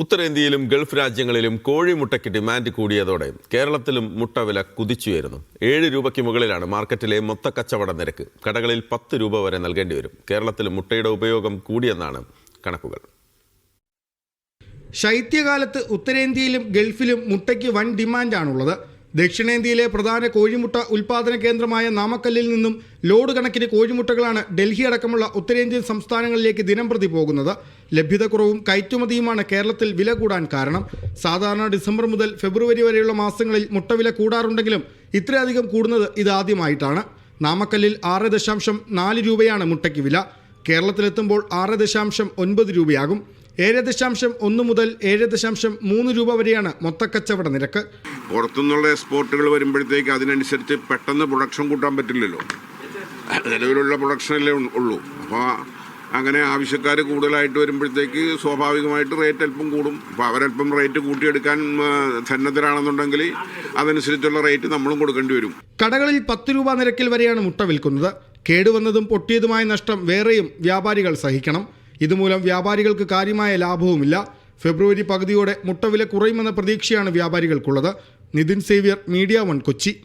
ഉത്തരേന്ത്യയിലും Gulf രാജ്യങ്ങളിലും കോഴിമുട്ടയ്ക്ക് demand കൂടിയതോടെ കേരളത്തിലും മുട്ട വില കുതിച്ചുയരുന്നു. ഏഴ് രൂപയ്ക്ക് മുകളിലാണ് മാർക്കറ്റിലെ മൊത്ത കച്ചവട നിരക്ക്. കടകളിൽ പത്ത് രൂപ വരെ നൽകേണ്ടി വരും. കേരളത്തിൽ മുട്ടയുടെ ഉപയോഗം കൂടിയെന്നാണ് കണക്കുകൾ. ശൈത്യകാലത്ത് ഉത്തരേന്ത്യയിലും ഗൾഫിലും മുട്ടയ്ക്ക് വൻ ഡിമാൻഡാണുള്ളത്. ദക്ഷിണേന്ത്യയിലെ പ്രധാന കോഴിമുട്ട ഉൽപാദന കേന്ദ്രമായ നാമക്കല്ലിൽ നിന്നും ലോഡ് കണക്കിന് കോഴിമുട്ടകളാണ് ഡൽഹി അടക്കമുള്ള ഉത്തരേന്ത്യൻ സംസ്ഥാനങ്ങളിലേക്ക് ദിനംപ്രതി പോകുന്നത്. ലഭ്യതക്കുറവും കയറ്റുമതിയുമാണ് കേരളത്തിൽ വില കൂടാൻ കാരണം. സാധാരണ ഡിസംബർ മുതൽ ഫെബ്രുവരി വരെയുള്ള മാസങ്ങളിൽ മുട്ട വില കൂടാറുണ്ടെങ്കിലും ഇത്രയധികം കൂടുന്നത് ഇതാദ്യമായിട്ടാണ് നാമക്കല്ലിൽ ആറ് ദശാംശം നാല് രൂപയാണ് മുട്ടയ്ക്ക് വില. കേരളത്തിലെത്തുമ്പോൾ ആറ് ദശാംശം ഒൻപത് രൂപയാകും. ഏഴ് ദശാംശം ഒന്ന് മുതൽ ഏഴ് ദശാംശം മൂന്ന് രൂപ വരെയാണ് മൊത്തക്കച്ചവട നിരക്ക്. പുറത്തുനിന്നുള്ള എക്സ്പോർട്ടുകൾ വരുമ്പോഴത്തേക്ക് അതിനനുസരിച്ച് പെട്ടെന്ന് പ്രൊഡക്ഷൻ കൂട്ടാൻ പറ്റില്ലല്ലോ. നിലവിലുള്ള പ്രൊഡക്ഷൻ അല്ലേ ഉള്ളൂ. അപ്പോൾ അങ്ങനെ ആവശ്യക്കാർ കൂടുതലായിട്ട് വരുമ്പോഴത്തേക്ക് സ്വാഭാവികമായിട്ട് റേറ്റ് അല്പം കൂടും. അപ്പോൾ അവരല്പം റേറ്റ് കൂട്ടിയെടുക്കാൻ സന്നദ്ധരാണെന്നുണ്ടെങ്കിൽ അതനുസരിച്ചുള്ള റേറ്റ് നമ്മളും കൊടുക്കേണ്ടി വരും. കടകളിൽ പത്ത് രൂപ നിരക്കിൽ വരെയാണ് മുട്ട വിൽക്കുന്നത്. കേടുവന്നതും പൊട്ടിയതുമായ നഷ്ടം വേറെയും വ്യാപാരികൾ സഹിക്കണം. ഇതുമൂലം വ്യാപാരികൾക്ക് കാര്യമായ ലാഭവുമില്ല. ഫെബ്രുവരി പകുതിയോടെ മുട്ടവില കുറയുമെന്ന പ്രതീക്ഷയാണ് വ്യാപാരികൾക്കുള്ളത്. Nithin Xavier media one Kochi.